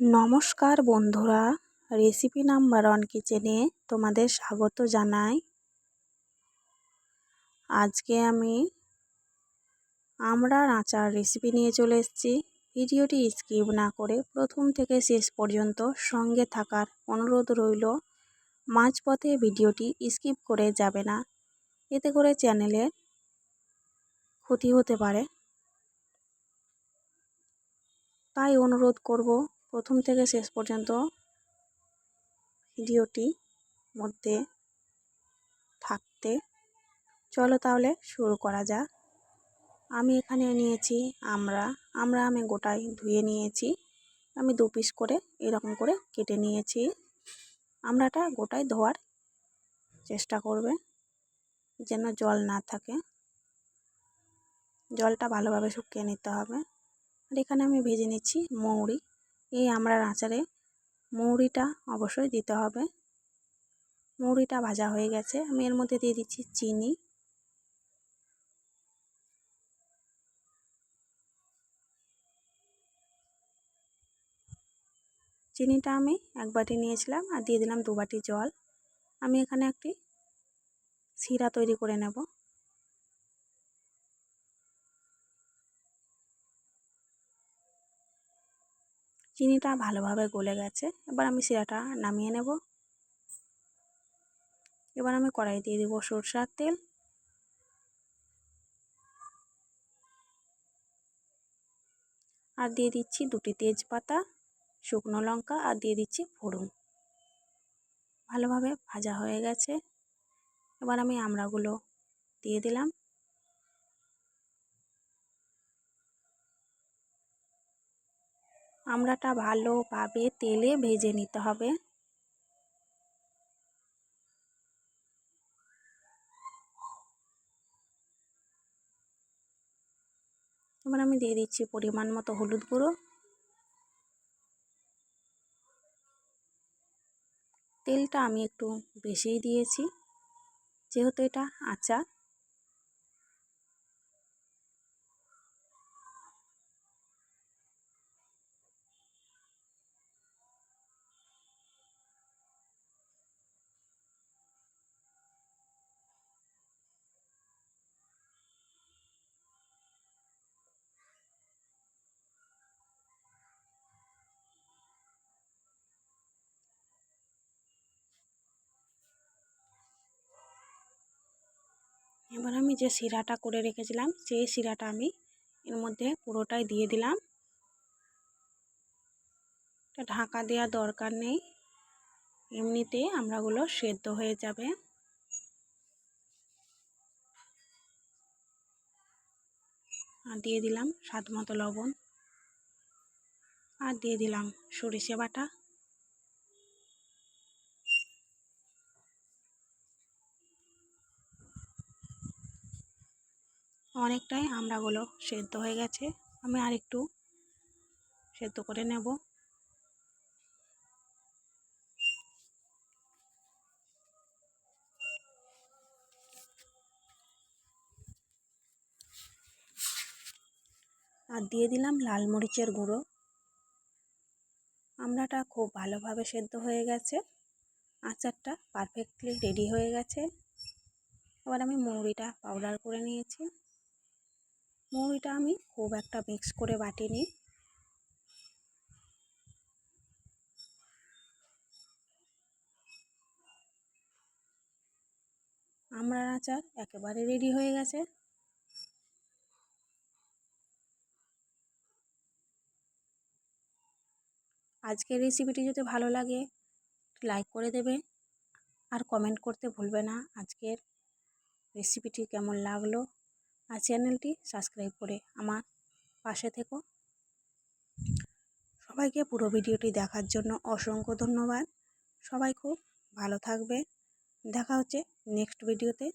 নমস্কার বন্ধুরা, recipe number one কিচেনে তোমাদের স্বাগত জানাই। আজকে আমি আমরা আচার রেসিপি নিয়ে চলে এসেছি। ভিডিওটি স্কিপ না করে প্রথম থেকে শেষ পর্যন্ত সঙ্গে থাকার অনুরোধ রইল। মাঝপথে ভিডিওটি স্কিপ করে যাবে না। এতে করে চ্যানেলে ক্ষতি হতে পারে। তাই অনুরোধ করব প্রথম থেকে শেষ পর্যন্ত ভিডিওটি মধ্যে থাকতে চলো তাহলে শুরু করা যাক। আমি এখানে নিয়েছি আমরা আমরা আমি গোটাই ধুয়ে নিয়েছি। আমি দু পিস করে এরকম করে কেটে নিয়েছি। আমরাটা গোটাই ধোয়ার চেষ্টা করবে যেন জল না থাকে। জলটা ভালোভাবে শুকিয়ে নিতে হবে। আর এখানে আমি ভেজে নিচ্ছি মৌরি। এই আমড়ার আচারে মৌরিটা অবশ্যই দিতে হবে। মৌরিটা ভাজা হয়ে গেছে। আমি এর মধ্যে দিয়ে দিচ্ছি চিনি। চিনিটা আমি এক বাটি নিয়েছিলাম আর দিয়ে দিলাম দু বাটি জল। আমি এখানে একটি শিরা তৈরি করে নেব। চিনিটা ভালোভাবে গলে গেছে। এবার আমি শিরাটা নামিয়ে নেব। এবার আমি কড়াই দিয়ে দেবো সরষার তেল। আর দিয়ে দিচ্ছি দুটি তেজপাতা, শুকনো লঙ্কা আর দিয়ে দিচ্ছি ফোড়ন। ভালোভাবে ভাজা হয়ে গেছে। এবার আমি আমড়াগুলো দিয়ে দিলাম। আমড়াটা ভালোভাবে তেলে ভেজে নিতে হবে। এবার আমি দিয়ে দিচ্ছি পরিমাণ মতো হলুদ গুঁড়ো। তেলটা আমি একটু বেশিই দিয়েছি, যেহেতু এটা আচার। এবার আমি যে শিরাটা করে রেখেছিলাম, সেই শিরাটা আমি এর মধ্যে পুরোটাই দিয়ে দিলাম। ঢাকা দেওয়ার দরকার নেই। এমনিতে আমরাগুলো সেদ্ধ হয়ে যাবে। আর দিয়ে দিলাম স্বাদ মতো লবণ। আর দিয়ে দিলাম সরিষে বাটা। অনেকটাই আমড়াগুলো সেদ্ধ হয়ে গেছে। আমি আর একটু সেদ্ধ করে নেব। আর দিয়ে দিলাম লাল মরিচের গুঁড়ো। আমড়াটা খুব ভালোভাবে সেদ্ধ হয়ে গেছে। আচারটা পারফেক্টলি রেডি হয়ে গেছে। এবার আমি মৌরিটা পাউডার করে নিয়েছি। মৌরিটা আমি খুব একটা মিক্স করে বাটিনি। আমড়ার আচার একেবারে রেডি হয়ে গেছে। আজকের রেসিপিটি যদি ভালো লাগে লাইক করে দেবে আর কমেন্ট করতে ভুলবে না, আজকের রেসিপিটি কেমন লাগল? আর চ্যানেলটি সাবস্ক্রাইব করে আমার পাশে থেকো। সবাইকে পুরো ভিডিওটি দেখার জন্য অসংখ্য ধন্যবাদ। সবাই খুব ভালো থাকবে দেখা হচ্ছে নেক্সট ভিডিওতে